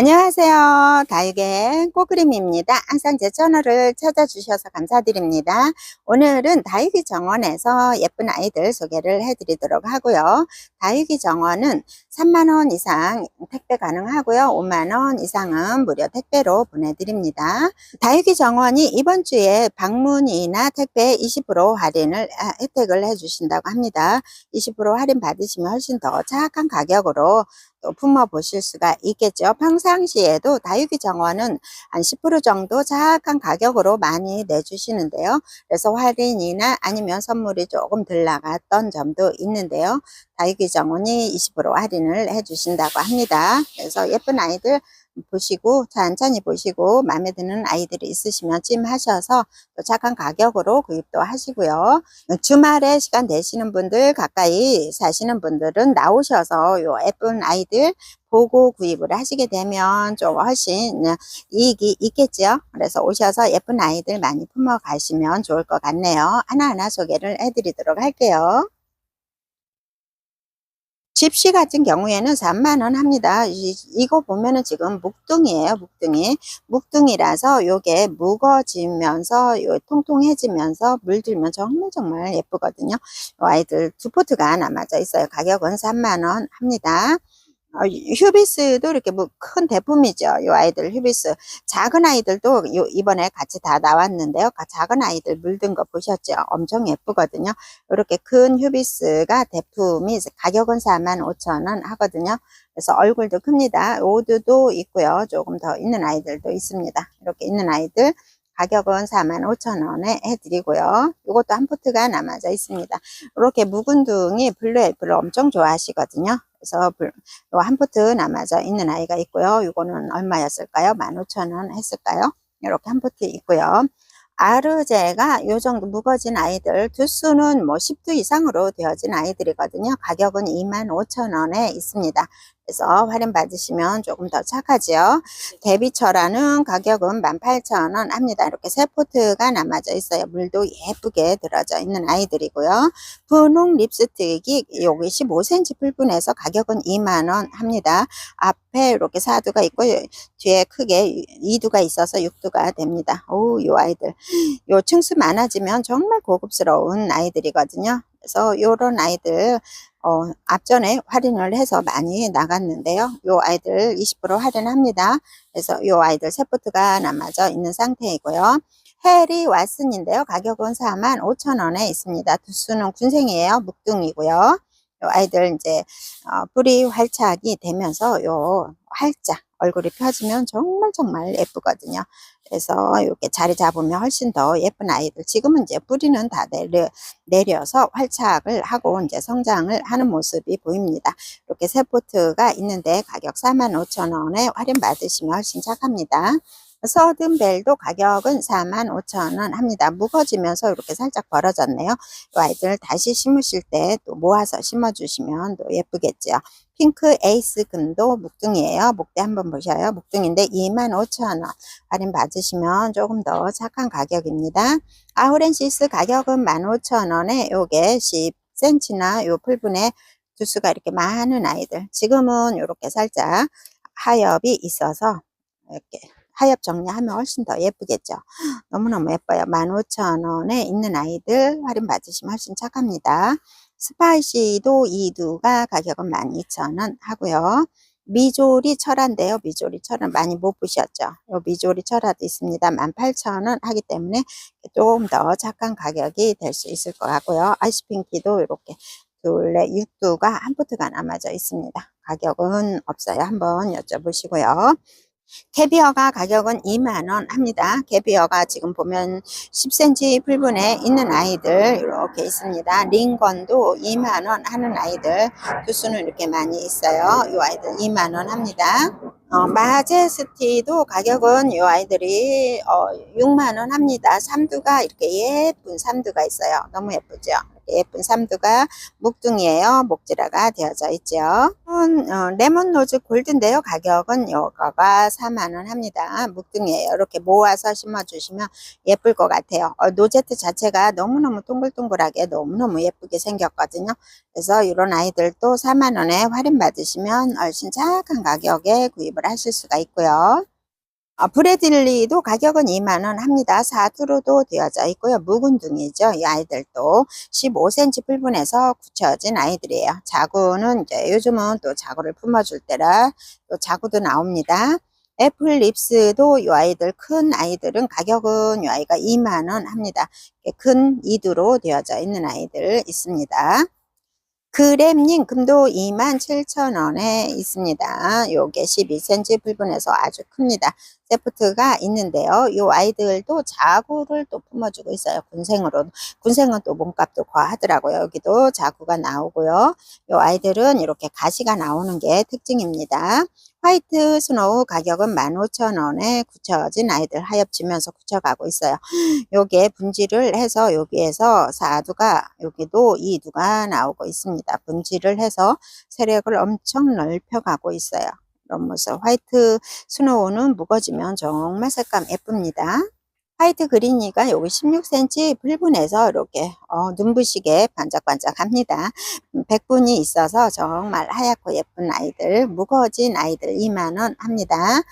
안녕하세요. 다육의 꼬그림입니다. 항상 제 채널을 찾아주셔서 감사드립니다. 오늘은 다육이 정원에서 예쁜 아이들 소개를 해드리도록 하고요. 다육이 정원은 3만원 이상 택배 가능하고요. 5만원 이상은 무료 택배로 보내드립니다. 다육이 정원이 이번 주에 방문이나 택배 20% 할인을 아, 혜택을 해주신다고 합니다. 20% 할인 받으시면 훨씬 더 착한 가격으로 또 품어 보실 수가 있겠죠. 평상시에도 다육이 정원은 한 10% 정도 착한 가격으로 많이 내주시는데요. 그래서 할인이나 아니면 선물이 조금 덜 나갔던 점도 있는데요. 다육이 정원이 20% 할인을 해주신다고 합니다. 그래서 예쁜 아이들 보시고 천천히 보시고 마음에 드는 아이들이 있으시면 찜하셔서 또 착한 가격으로 구입도 하시고요. 주말에 시간 되시는 분들 가까이 사시는 분들은 나오셔서 요 예쁜 아이들 보고 구입을 하시게 되면 좀 훨씬 이익이 있겠죠. 그래서 오셔서 예쁜 아이들 많이 품어 가시면 좋을 것 같네요. 하나하나 소개를 해드리도록 할게요. 집시 같은 경우에는 3만원 합니다. 이, 이거 보면은 지금 묵둥이에요, 묵둥이. 묵둥이라서 요게 묵어지면서, 요 통통해지면서 물들면 정말 정말 예쁘거든요. 아이들 두 포트가 남아져 있어요. 가격은 3만원 합니다. 어, 휴비스도 이렇게 뭐 큰 대품이죠. 이 아이들 휴비스. 작은 아이들도 요 이번에 같이 다 나왔는데요. 작은 아이들 물든 거 보셨죠? 엄청 예쁘거든요. 이렇게 큰 휴비스가 대품이 가격은 45,000원 하거든요. 그래서 얼굴도 큽니다. 오드도 있고요. 조금 더 있는 아이들도 있습니다. 이렇게 있는 아이들 가격은 45,000원에 해드리고요. 이것도 한 포트가 남아져 있습니다. 이렇게 묵은 둥이 블루 애플을 엄청 좋아하시거든요. 그래서 한 포트 남아져 있는 아이가 있고요. 이거는 얼마였을까요? 15,000원 했을까요? 이렇게 한 포트 있고요. 아르제가 요 정도 무거진 아이들 두수는 뭐 10두 이상으로 되어진 아이들이거든요. 가격은 25,000원에 있습니다. 그래서 할인 받으시면 조금 더 착하죠. 데비처라는 가격은 18,000원 합니다. 이렇게 세 포트가 남아져 있어요. 물도 예쁘게 들어져 있는 아이들이고요. 분홍 립스틱이 여기 15cm 풀분해서 가격은 2만원 합니다. 앞에 이렇게 4두가 있고 뒤에 크게 2두가 있어서 6두가 됩니다. 오, 요 아이들. 요 층수 많아지면 정말 고급스러운 아이들이거든요. 그래서 요런 아이들 어, 앞전에 할인을 해서 많이 나갔는데요. 요 아이들 20% 할인합니다. 그래서 요 아이들 세포트가 남아져 있는 상태이고요. 해리 왓슨인데요. 가격은 4만 5천 원에 있습니다. 두수는 군생이에요. 묵둥이고요. 요 아이들 이제 어, 뿌리 활착이 되면서 요 활짝 얼굴이 펴지면 정말 정말 예쁘거든요. 그래서 이렇게 자리 잡으면 훨씬 더 예쁜 아이들. 지금은 이제 뿌리는 다 내려, 내려서 활착을 하고 이제 성장을 하는 모습이 보입니다. 이렇게 세 포트가 있는데 가격 45,000원에 할인 받으시면 훨씬 착합니다. 서든벨도 가격은 45,000원 합니다. 무거지면서 이렇게 살짝 벌어졌네요. 이 아이들 다시 심으실 때 또 모아서 심어주시면 또 예쁘겠죠. 핑크 에이스 금도 묵둥이에요. 목대 한번 보셔요. 묵둥인데 25,000원 할인 받으시면 조금 더 착한 가격입니다. 아우렌시스 가격은 15,000원에 요게 10cm나 요 풀분에 두수가 이렇게 많은 아이들. 지금은 이렇게 살짝 하엽이 있어서 이렇게 하엽 정리하면 훨씬 더 예쁘겠죠. 너무너무 예뻐요. 15,000원에 있는 아이들 할인 받으시면 훨씬 착합니다. 스파이시도 2두가 가격은 12,000원 하고요. 미조리 철화인데요. 미조리 철화 많이 못 보셨죠? 요 미조리 철화도 있습니다. 18,000원 하기 때문에 조금 더 착한 가격이 될 수 있을 것 같고요. 아이스핑키도 이렇게 둘레 6두가 한 포트가 남아져 있습니다. 가격은 없어요. 한번 여쭤보시고요. 캐비어가 가격은 2만원 합니다. 캐비어가 지금 보면 10cm 풀분에 있는 아이들 이렇게 있습니다. 링건도 2만원 하는 아이들 두수는 이렇게 많이 있어요. 이 아이들 2만원 합니다. 어, 마제스티도 가격은 이 아이들이 어, 6만원 합니다. 삼두가 이렇게 예쁜 삼두가 있어요. 너무 예쁘죠? 예쁜 삼두가 묵둥이에요. 목지라가 되어져 있죠. 음, 어, 레몬 노즈 골드인데요. 가격은 요거가 4만원 합니다. 묵둥이에요. 이렇게 모아서 심어주시면 예쁠 것 같아요. 어, 노제트 자체가 너무너무 동글동글하게 너무너무 예쁘게 생겼거든요. 그래서 이런 아이들도 4만원에 할인 받으시면 훨씬 착한 가격에 구입을 하실 수가 있고요. 어, 브래딜리도 가격은 2만원 합니다. 사두로도 되어져 있고요. 묵은둥이죠. 이 아이들도 15cm 풀분에서 굳혀진 아이들이에요. 자구는 이제 요즘은 또 자구를 품어줄 때라 또 자구도 나옵니다. 애플 립스도 이 아이들 큰 아이들은 가격은 이 아이가 2만원 합니다. 큰 이두로 되어져 있는 아이들 있습니다. 그램님 금도 27,000원에 있습니다. 요게 12cm 불분해서 아주 큽니다. 세프트가 있는데요. 요 아이들도 자구를 또 품어주고 있어요. 군생으로. 군생은 또 몸값도 과하더라고요. 여기도 자구가 나오고요. 요 아이들은 이렇게 가시가 나오는 게 특징입니다. 화이트 스노우 가격은 15,000원에 굳혀진 아이들 하엽지면서 굳혀가고 있어요. 요게 분질을 해서 여기에서 사두가 여기도 이두가 나오고 있습니다. 분질을 해서 세력을 엄청 넓혀가고 있어요. 모습 화이트 스노우는 무거지면 정말 색감 예쁩니다. 화이트 그린이가 여기 16cm 불분해서 이렇게 어, 눈부시게 반짝반짝합니다. 백분이 있어서 정말 하얗고 예쁜 아이들, 무거워진 아이들 2만원 합니다.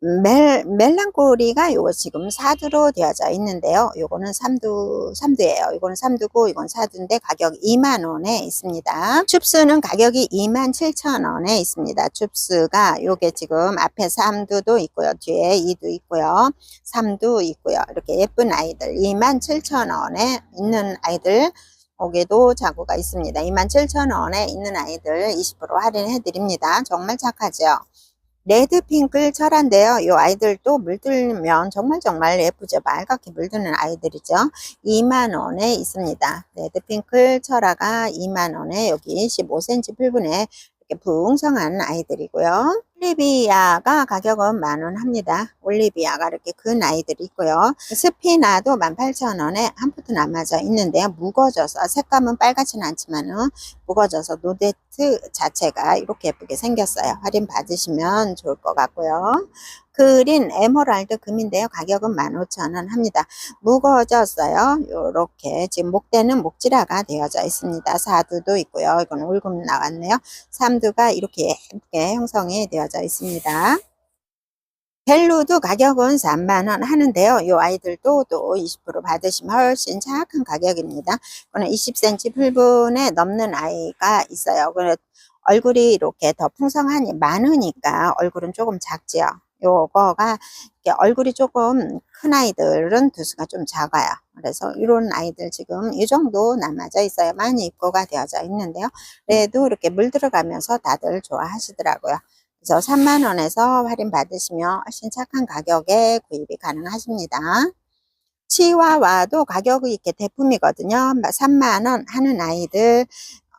멜, 멜랑꼬리가 요거 지금 사두로 되어져 있는데요. 요거는 삼두, 삼두예요. 이거는 삼두고 이건 사두인데 가격 2만원에 있습니다. 춥스는 가격이 27,000원에 있습니다. 춥스가 요게 지금 앞에 삼두도 있고요. 뒤에 이도 있고요. 삼두 있고요. 이렇게 예쁜 아이들 27,000원에 있는 아이들 거기도 자구가 있습니다. 27,000원에 있는 아이들 20% 할인해 드립니다. 정말 착하죠? 레드핑크 철화인데요. 이 아이들도 물들면 정말 정말 예쁘죠. 빨갛게 물드는 아이들이죠. 2만원에 있습니다. 레드핑크 철화가 2만원에 여기 15cm 풀분에 이렇게 붕성한 아이들이고요. 올리비아가 가격은 만원 합니다. 올리비아가 이렇게 큰 아이들이 있고요. 스피나도 18,000원에 한 포트 남아져 있는데요. 무거져서 색감은 빨갛지는 않지만 은 무거져서 노데트 자체가 이렇게 예쁘게 생겼어요. 할인 받으시면 좋을 것 같고요. 그린 에메랄드 금인데요. 가격은 15,000원 합니다. 무거워졌어요. 요렇게 지금 목대는 목지라가 되어져 있습니다. 사두도 있고요. 이건 올금 나왔네요. 삼두가 이렇게 예쁘게 형성이 되어져 있습니다. 벨루도 가격은 3만원 하는데요. 이 아이들도 또 20% 받으시면 훨씬 착한 가격입니다. 이거는 20cm 풀분에 넘는 아이가 있어요. 얼굴이 이렇게 더 풍성하니 많으니까 얼굴은 조금 작지요. 요거가 얼굴이 조금 큰 아이들은 두수가 좀 작아요. 그래서 이런 아이들 지금 이 정도 남아져. 많이 입고가 되어져 있는데요. 그래도 이렇게 물 들어가면서 다들 좋아하시더라고요. 그래서 3만원에서 할인 받으시면 훨씬 착한 가격에 구입이 가능하십니다. 치와와도 가격이 이렇게 대품이거든요. 3만원 하는 아이들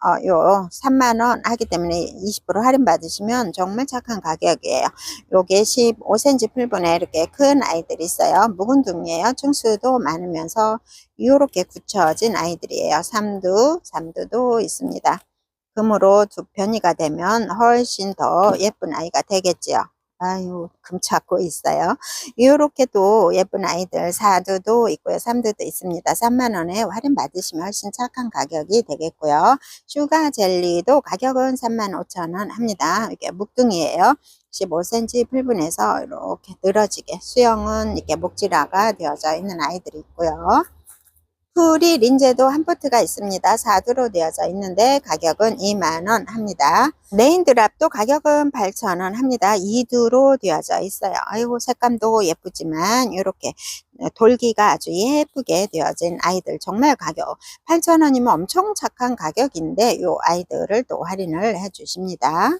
어, 요 3만원 하기 때문에 20% 할인 받으시면 정말 착한 가격이에요. 요게 15cm 풀분에 이렇게 큰 아이들이 있어요. 묵은 둥이에요. 층수도 많으면서 이렇게 굳혀진 아이들이에요. 삼두, 삼두도 있습니다. 금으로 두 편이가 되면 훨씬 더 예쁜 아이가 되겠지요. 아유, 금 찾고 있어요. 이렇게 또 예쁜 아이들 사두도 있고요. 삼두도 있습니다. 3만원에 할인 받으시면 훨씬 착한 가격이 되겠고요. 슈가 젤리도 가격은 35,000원 합니다. 이게 묵둥이에요. 15cm 풀분해서 이렇게 늘어지게 수영은 이렇게 목지라가 되어져 있는 아이들이 있고요. 풀이 린제도 한 포트가 있습니다. 4두로 되어져 있는데 가격은 2만원 합니다. 레인드랍도 가격은 8천원 합니다. 2두로 되어져 있어요. 아이고 색감도 예쁘지만 이렇게 돌기가 아주 예쁘게 되어진 아이들 정말 가격 8천원이면 엄청 착한 가격인데 이 아이들을 또 할인을 해 주십니다.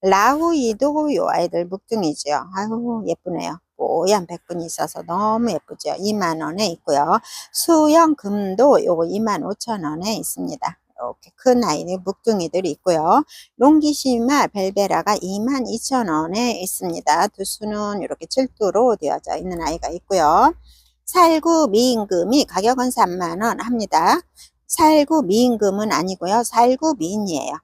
라우이도 이 아이들 묵둥이죠. 아유 예쁘네요. 뽀얀 백분이 있어서 너무 예쁘죠. 2만원에 있고요. 수영 금도 요거 2만 5천원에 있습니다. 이렇게 큰 아이들 묵둥이들이 있고요. 롱기시마 벨베라가 2만 2천원에 있습니다. 두 수는 이렇게 7두로 되어져 있는 아이가 있고요. 살구 미임금이 가격은 3만원 합니다. 살구 미임금은 아니고요. 살구 미인이에요.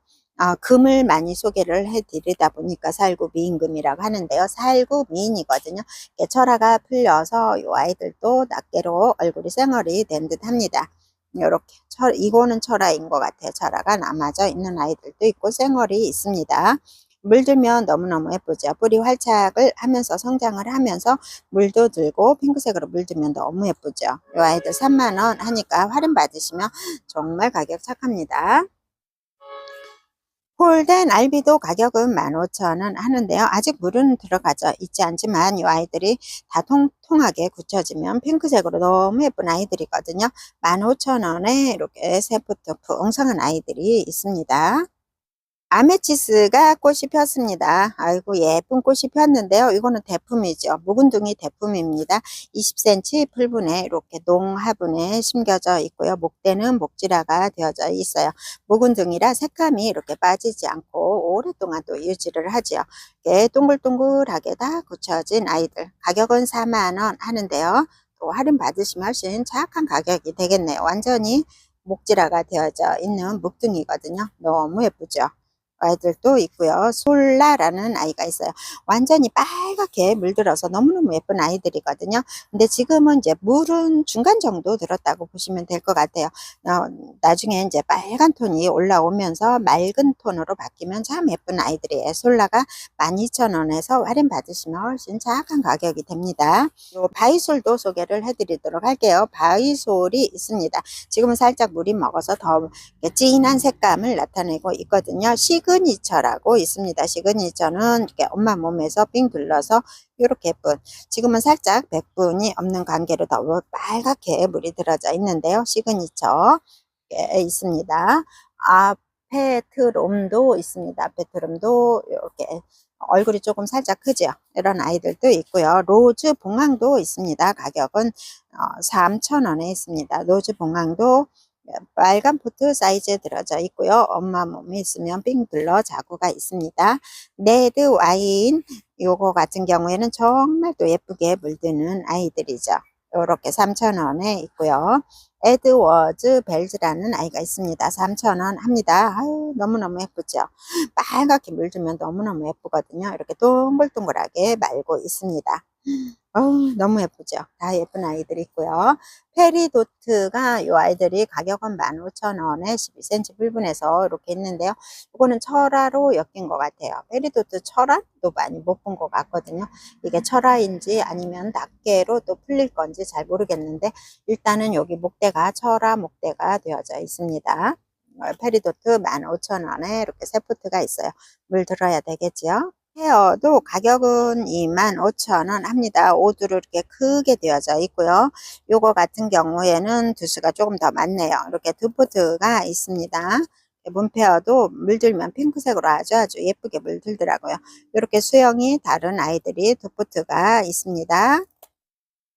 어, 금을 많이 소개를 해드리다 보니까 살구 미임금이라고 하는데요. 살구 미인이거든요. 철화가 풀려서 이 아이들도 낱개로 얼굴이 쌩얼이 된 듯 합니다. 이렇게 철, 이거는 철화인 것 같아요. 철화가 남아져 있는 아이들도 있고 쌩얼이 있습니다. 물들면 너무너무 예쁘죠. 뿌리 활착을 하면서 성장을 하면서 물도 들고 핑크색으로 물들면 너무 예쁘죠. 이 아이들 3만원 하니까 할인 받으시면 정말 가격 착합니다. 홀덴 알비도 가격은 15,000원 하는데요. 아직 물은 들어가져 있지 않지만 이 아이들이 다 통통하게 굳혀지면 핑크색으로 너무 예쁜 아이들이거든요. 15,000원에 이렇게 세포트 웅성한 아이들이 있습니다. 아메치스가 꽃이 폈습니다. 아이고 예쁜 꽃이 폈는데요. 이거는 대품이죠. 묵은둥이 대품입니다. 20cm 풀분에 이렇게 농화분에 심겨져 있고요. 목대는 목지라가 되어져 있어요. 묵은둥이라 색감이 이렇게 빠지지 않고 오랫동안 또 유지를 하지요. 이렇게 동글동글하게 다 굳혀진 아이들. 가격은 4만원 하는데요. 또 할인 받으시면 훨씬 착한 가격이 되겠네요. 완전히 목지라가 되어져 있는 묵둥이거든요. 너무 예쁘죠. 아이들도 있고요. 솔라라는 아이가 있어요. 완전히 빨갛게 물들어서 너무너무 예쁜 아이들이거든요. 근데 지금은 이제 물은 중간 정도 들었다고 보시면 될 것 같아요. 어, 나중에 이제 빨간 톤이 올라오면서 맑은 톤으로 바뀌면 참 예쁜 아이들이에요. 솔라가 12,000원에서 할인 받으시면 훨씬 착한 가격이 됩니다. 요 바이솔도 소개를 해드리도록 할게요. 바이솔이 있습니다. 지금은 살짝 물이 먹어서 더 진한 색감을 나타내고 있거든요. 시 그니처라고 있습니다. 시그니처는 이렇게 엄마 몸에서 빙 둘러서 이렇게 예쁜 지금은 살짝 백분이 없는 관계로 더 빨갛게 물이 들어져 있는데요. 시그니처 에 있습니다. 아페트롬도 있습니다. 아페트롬도 이렇게 얼굴이 조금 살짝 크죠. 이런 아이들도 있고요. 로즈 봉황도 있습니다. 가격은 3,000원에 있습니다. 로즈 봉황도 빨간 포트 사이즈에 들어져 있고요. 엄마 몸에 있으면 빙 둘러 자구가 있습니다. 레드 와인 요거 같은 경우에는 정말 또 예쁘게 물드는 아이들이죠. 이렇게 3,000원에 있고요. 에드워즈 벨즈라는 아이가 있습니다. 3,000원 합니다. 아유, 너무너무 예쁘죠? 빨갛게 물주면 너무너무 예쁘거든요. 이렇게 동글동글하게 말고 있습니다. 어우, 너무 예쁘죠? 다 예쁜 아이들이 있고요. 페리도트가 이 아이들이 가격은 15,000원에 12cm 불분해서 이렇게 있는데요. 이거는 철화로 엮인 것 같아요. 페리도트 철화도 많이 못 본 것 같거든요. 이게 철화인지 아니면 낱개로 또 풀릴 건지 잘 모르겠는데 일단은 여기 목대가 철화 목대가 되어져 있습니다. 어, 페리도트 15,000원에 이렇게 세 포트가 있어요. 물 들어야 되겠지요. 헤어도 가격은 25,000원 합니다. 오두로 이렇게 크게 되어져 있고요. 요거 같은 경우에는 두수가 조금 더 많네요. 이렇게 두 포트가 있습니다. 문페어도 물들면 핑크색으로 아주 아주 예쁘게 물들더라고요. 이렇게 수영이 다른 아이들이 두 포트가 있습니다.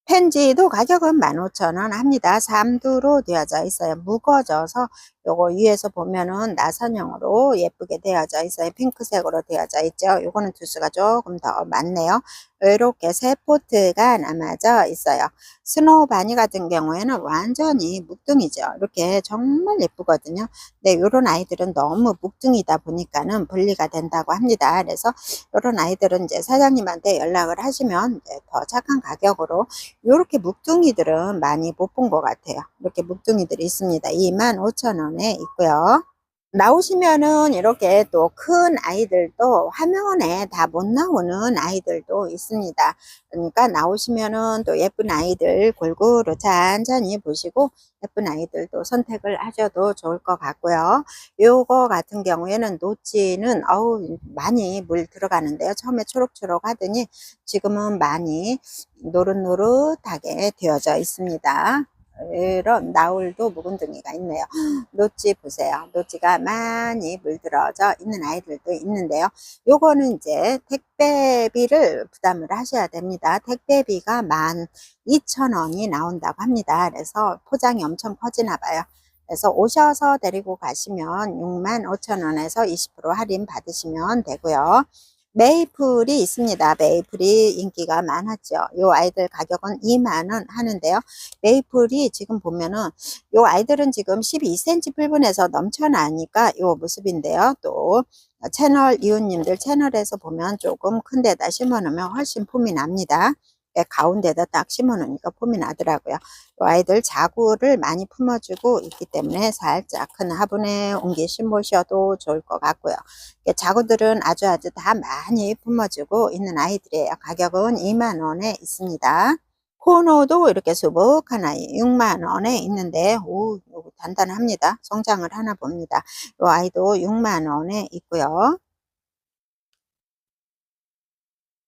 펜지도 가격은 15,000원 합니다. 3두로 되어져 있어요. 무거져서 요거 위에서 보면은 나선형으로 예쁘게 되어져 있어요. 핑크색으로 되어져 있죠. 요거는 두수가 조금 더 많네요. 이렇게 세 포트가 남아져 있어요. 스노우 바니 같은 경우에는 완전히 묵둥이죠. 이렇게 정말 예쁘거든요. 네, 요런 아이들은 너무 묵둥이다 보니까는 분리가 된다고 합니다. 그래서 요런 아이들은 이제 사장님한테 연락을 하시면 더 착한 가격으로 요렇게 묵둥이들은 많이 못 본 것 같아요. 이렇게 묵둥이들이 있습니다. 25,000원 에 있고요. 나오시면은 이렇게 또 큰 아이들도 화면에 다 못 나오는 아이들도 있습니다. 그러니까 나오시면은 또 예쁜 아이들 골고루 천천히 보시고 예쁜 아이들도 선택을 하셔도 좋을 것 같고요. 요거 같은 경우에는 노치는 어우 많이 물 들어가는데요. 처음에 초록초록 하더니 지금은 많이 노릇노릇하게 되어져 있습니다. 이런 나울도 묵은둥이가 있네요. 노지 보세요. 노지가 많이 물들어져 있는 아이들도 있는데요. 요거는 이제 택배비를 부담을 하셔야 됩니다. 택배비가 12,000원이 나온다고 합니다. 그래서 포장이 엄청 커지나 봐요. 그래서 오셔서 데리고 가시면 65,000원에서 20% 할인 받으시면 되고요. 메이플이 있습니다. 메이플이 인기가 많았죠. 요 아이들 가격은 2만원 하는데요. 메이플이 지금 보면은 요 아이들은 지금 12cm 풀분에서 넘쳐나니까 요 모습인데요. 또 채널 이웃님들 채널에서 보면 조금 큰 데다 심어 놓으면 훨씬 폼이 납니다. 예, 가운데다 딱 심어 놓으니까 폼이 나더라고요. 요 아이들 자구를 많이 품어주고 있기 때문에 살짝 큰 화분에 옮기 심으셔도 좋을 것 같고요. 예, 자구들은 아주 아주 다 많이 품어주고 있는 아이들이에요. 가격은 2만원에 있습니다. 코너도 이렇게 수북한 아이 6만원에 있는데 오 단단합니다. 성장을 하나 봅니다. 요 아이도 6만원에 있고요.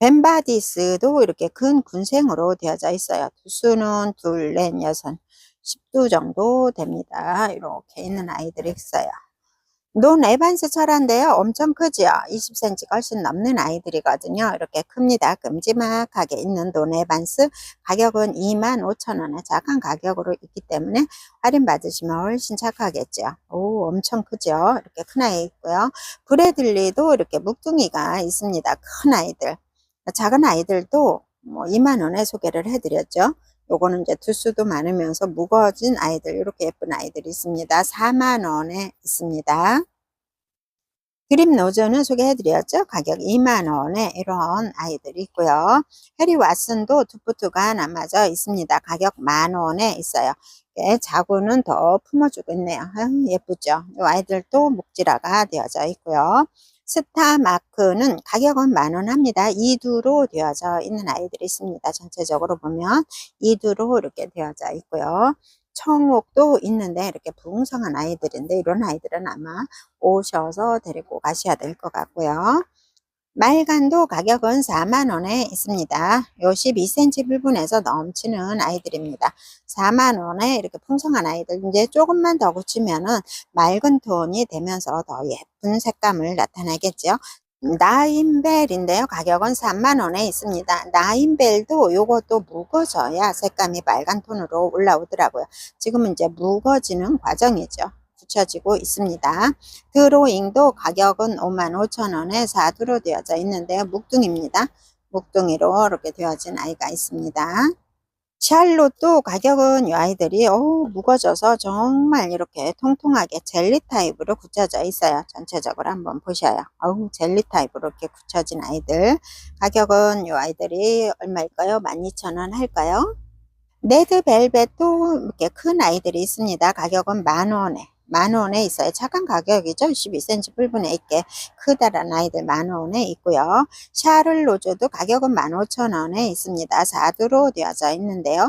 벤바디스도 이렇게 큰 군생으로 되어져 있어요. 두수는 둘, 넷, 여섯, 10두 정도 됩니다. 이렇게 있는 아이들이 있어요. 논 에반스 철화인데요. 엄청 크지요. 20cm 훨씬 넘는 아이들이거든요. 이렇게 큽니다. 큼지막하게 있는 논 에반스 가격은 25,000원에 작은 가격으로 있기 때문에 할인 받으시면 훨씬 착하겠죠. 오 엄청 크죠. 이렇게 큰 아이 있고요. 브레들리도 이렇게 묵둥이가 있습니다. 큰 아이들. 작은 아이들도 뭐 2만 원에 소개를 해드렸죠. 요거는 이제 두수도 많으면서 무거워진 아이들 이렇게 예쁜 아이들이 있습니다. 4만 원에 있습니다. 그림 노저는 소개해드렸죠. 가격 2만 원에 이런 아이들이 있고요. 해리 왓슨도 두푸트가 남아져 있습니다. 가격 만 원에 있어요. 예, 자구는 더 품어주고 있네요. 아유, 예쁘죠. 이 아이들도 목지라가 되어져 있고요. 스타 마크는 가격은 만원 합니다. 2두로 되어져 있는 아이들이 있습니다. 전체적으로 보면 2두로 이렇게 되어져 있고요. 청옥도 있는데 이렇게 붕성한 아이들인데 이런 아이들은 아마 오셔서 데리고 가셔야 될 것 같고요. 말간도 가격은 4만원에 있습니다. 요 12cm 불분에서 넘치는 아이들입니다. 4만원에 이렇게 풍성한 아이들 이제 조금만 더 굳히면은 맑은 톤이 되면서 더 예쁜 색감을 나타내겠죠. 나인벨인데요. 가격은 3만원에 있습니다. 나인벨도 요것도 묵어져야 색감이 빨간 톤으로 올라오더라고요. 지금은 이제 묵어지는 과정이죠. 붙여지고 있습니다. 드로잉도 가격은 55,000원에 4두로 되어져 있는데요. 묵둥입니다. 묵둥이로 이렇게 되어진 아이가 있습니다. 샬롯도 가격은 이 아이들이 어우, 무거져서 정말 이렇게 통통하게 젤리 타입으로 굳혀져 있어요. 전체적으로 한번 보셔요. 어우, 젤리 타입으로 이렇게 굳혀진 아이들. 가격은 이 아이들이 얼마일까요? 12,000원 할까요? 레드벨벳도 이렇게 큰 아이들이 있습니다. 가격은 만원에 만원에 있어요. 착한 가격이죠. 12cm 불분에 있게 크다란 아이들 만원에 있고요. 샤를로즈도 가격은 15,000원에 있습니다. 4두로 되어져 있는데요.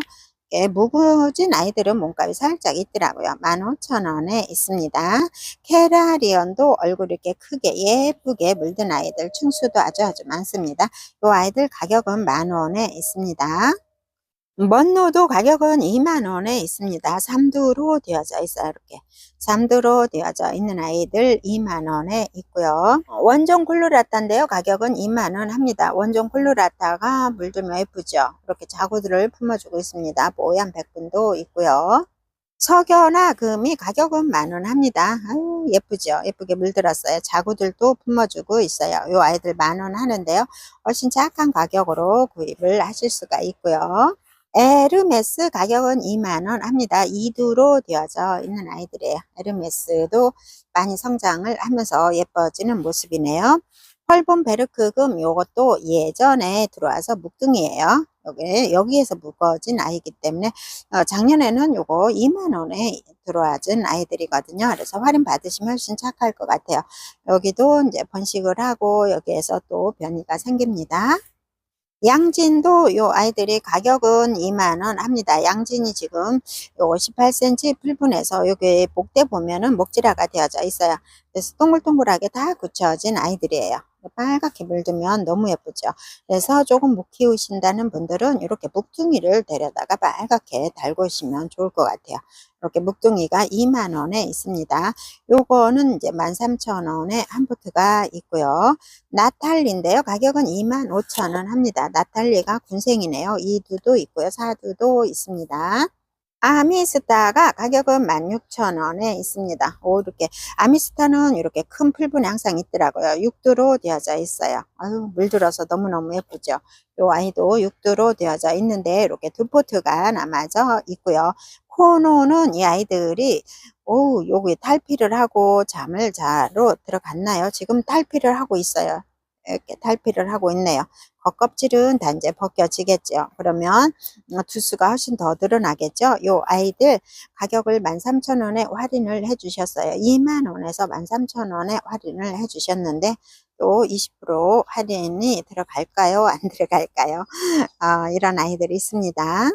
예, 무거진 아이들은 몸값이 살짝 있더라고요. 15,000원에 있습니다. 케라리언도 얼굴 이렇게 크게 예쁘게 물든 아이들 충수도 아주 아주 많습니다. 이 아이들 가격은 만원에 있습니다. 먼노도 가격은 2만원에 있습니다. 3두로 되어져 있어요. 이렇게 3두로 되어져 있는 아이들 2만원에 있고요. 원종 쿨루라타인데요. 가격은 2만원 합니다. 원종 쿨루라타가 물들면 예쁘죠. 이렇게 자구들을 품어주고 있습니다. 뽀얀 백분도 있고요. 석연화 금이 가격은 만원 합니다. 아유 예쁘죠. 예쁘게 물들었어요. 자구들도 품어주고 있어요. 이 아이들 만원 하는데요. 훨씬 착한 가격으로 구입을 하실 수가 있고요. 에르메스 가격은 2만원 합니다. 2두로 되어져 있는 아이들이에요. 에르메스도 많이 성장을 하면서 예뻐지는 모습이네요. 펄본 베르크금 요것도 예전에 들어와서 묵둥이에요. 여기, 여기에서 묵어진 아이기 때문에 어, 작년에는 요거 2만원에 들어와준 아이들이거든요. 그래서 할인 받으시면 훨씬 착할 것 같아요. 여기도 이제 번식을 하고 여기에서 또 변이가 생깁니다. 양진도 요 아이들이 가격은 2만원 합니다. 양진이 지금 요 58cm 풀분에서 여기 목대 보면은 목지라가 되어져 있어요. 그래서 동글동글하게 다 굳혀진 아이들이에요. 빨갛게 물들면 너무 예쁘죠. 그래서 조금 못 키우신다는 분들은 이렇게 묵둥이를 데려다가 빨갛게 달고 오시면 좋을 것 같아요. 이렇게 묵둥이가 2만원에 있습니다. 요거는 이제 13,000원에 한 포트가 있고요. 나탈리인데요. 가격은 25,000원 합니다. 나탈리가 군생이네요. 2두도 있고요. 4두도 있습니다. 아미스타가 가격은 16,000원에 있습니다. 오, 이렇게. 아미스타는 이렇게 큰 풀분에 항상 있더라고요. 6두로 되어져 있어요. 아유, 물들어서 너무너무 예쁘죠. 요 아이도 6두로 되어져 있는데, 이렇게 두 포트가 남아져 있고요. 코노는 이 아이들이, 오, 여기 탈피를 하고 잠을 자러 들어갔나요? 지금 탈피를 하고 있어요. 이렇게 탈피를 하고 있네요. 겉껍질은 다 이제 벗겨지겠죠. 그러면 어, 두수가 훨씬 더 늘어나겠죠. 요 아이들 가격을 13,000원에 할인을 해주셨어요. 2만원에서 13,000원에 할인을 해주셨는데 또 20% 할인이 들어갈까요? 안 들어갈까요? 어, 이런 아이들이 있습니다.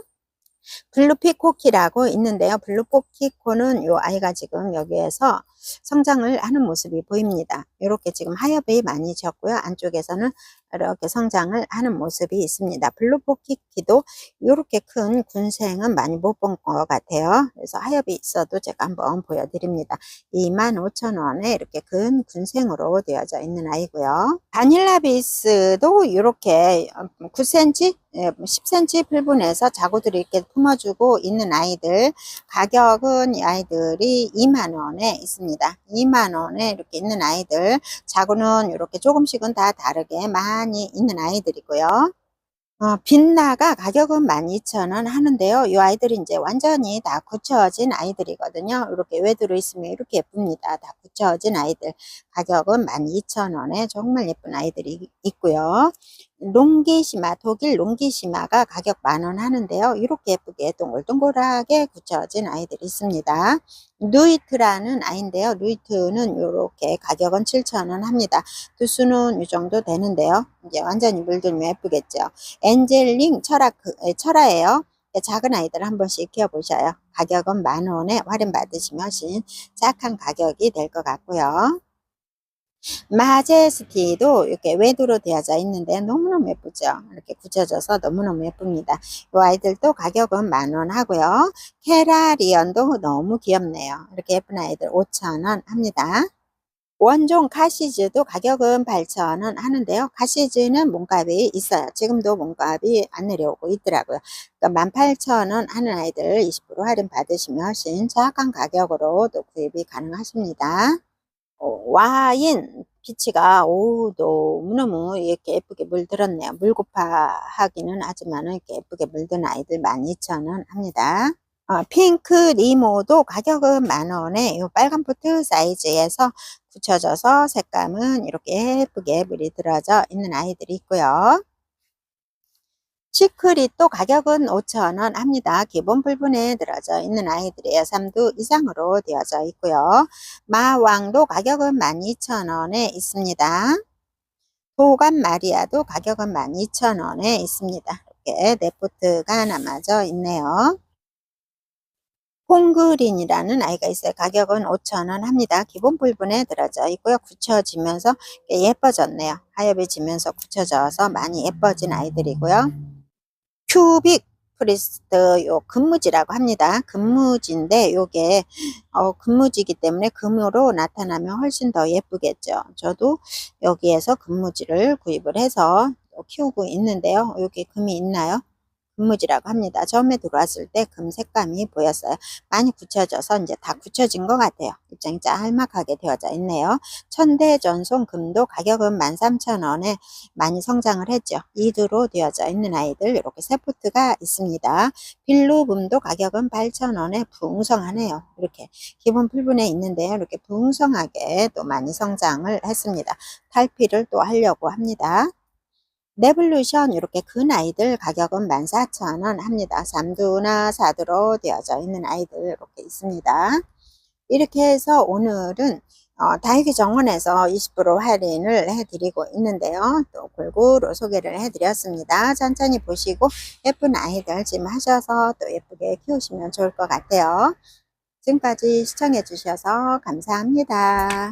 블루피코키라고 있는데요. 블루피코는 요 아이가 지금 여기에서 성장을 하는 모습이 보입니다. 이렇게 지금 하엽이 많이 졌고요. 안쪽에서는 이렇게 성장을 하는 모습이 있습니다. 블루포키키도 이렇게 큰 군생은 많이 못 본 것 같아요. 그래서 하엽이 있어도 제가 한번 보여드립니다. 25,000원에 이렇게 큰 군생으로 되어져 있는 아이고요. 바닐라비스도 이렇게 9cm, 10cm 풀분에서 자구들이 이렇게 품어주고 있는 아이들 가격은 이 아이들이 2만원에 있습니다. 2만원에 이렇게 있는 아이들 자구는 이렇게 조금씩은 다 다르게 많이 있는 아이들이고요. 어, 빛나가 가격은 12,000원 하는데요. 이 아이들이 이제 완전히 다 굳혀진 아이들이거든요. 이렇게 외두로 있으면 이렇게 예쁩니다. 다 굳혀진 아이들. 가격은 12,000원에 정말 예쁜 아이들이 있고요. 롱기시마, 독일 롱기시마가 가격 만원 하는데요. 이렇게 예쁘게 동글동글하게 굳혀진 아이들이 있습니다. 누이트라는 아이인데요. 누이트는 이렇게 가격은 7,000원 합니다. 두수는 이 정도 되는데요. 이제 완전히 물들면 예쁘겠죠. 엔젤링 철아, 철아예요. 작은 아이들 한 번씩 키워보셔요. 가격은 만 원에 할인 받으시면 훨씬 착한 가격이 될 것 같고요. 마제스티도 이렇게 외두로 되어져 있는데 너무너무 예쁘죠. 이렇게 굳혀져서 너무너무 예쁩니다. 이 아이들도 가격은 만원 하고요. 케라리언도 너무 귀엽네요. 이렇게 예쁜 아이들 5천원 합니다. 원종 카시즈도 가격은 8,000원 하는데요. 카시즈는 몸값이 있어요. 지금도 몸값이 안 내려오고 있더라고요. 그러니까 18,000원 하는 아이들 20% 할인 받으시면 훨씬 저악한 가격으로 또 구입이 가능하십니다. 어, 와인 피치가 오 너무너무 이렇게 예쁘게 물들었네요. 물고파 하기는 하지만 이렇게 예쁘게 물든 아이들 12,000원 합니다. 어, 핑크 리모도 가격은 만원에 이 빨간 포트 사이즈에서 붙여져서 색감은 이렇게 예쁘게 물이 들어져 있는 아이들이 있고요. 시크릿도 가격은 5,000원 합니다. 기본 불분에 들어져 있는 아이들이에요. 3두 이상으로 되어져 있고요. 마왕도 가격은 12,000원에 있습니다. 도감 마리아도 가격은 12,000원에 있습니다. 이렇게 네포트가 남아져 있네요. 콩그린이라는 아이가 있어요. 가격은 5,000원 합니다. 기본 불분에 들어져 있고요. 굳혀지면서 예뻐졌네요. 하엽이 지면서 굳혀져서 많이 예뻐진 아이들이고요. 큐빅 프리스트 요 근무지라고 합니다. 근무지인데 요게 어, 근무지이기 때문에 금으로 나타나면 훨씬 더 예쁘겠죠. 저도 여기에서 근무지를 구입을 해서 키우고 있는데요. 여기 금이 있나요? 금무지라고 합니다. 처음에 들어왔을 때 금 색감이 보였어요. 많이 굳혀져서 이제 다 굳혀진 것 같아요. 입장이 짤막하게 되어져 있네요. 천대 전송 금도 가격은 13,000원에 많이 성장을 했죠. 이두로 되어져 있는 아이들 이렇게 세포트가 있습니다. 빌루금도 가격은 8,000원에 붕성하네요. 이렇게 기본 풀분에 있는데요. 이렇게 붕성하게 또 많이 성장을 했습니다. 탈피를 또 하려고 합니다. 레볼루션 이렇게 큰 아이들 가격은 14,000원 합니다. 3두나 4두로 되어져 있는 아이들 이렇게 있습니다. 이렇게 해서 오늘은 어, 다육이 정원에서 20% 할인을 해드리고 있는데요. 또 골고루 소개를 해드렸습니다. 천천히 보시고 예쁜 아이들 지금 하셔서 또 예쁘게 키우시면 좋을 것 같아요. 지금까지 시청해 주셔서 감사합니다.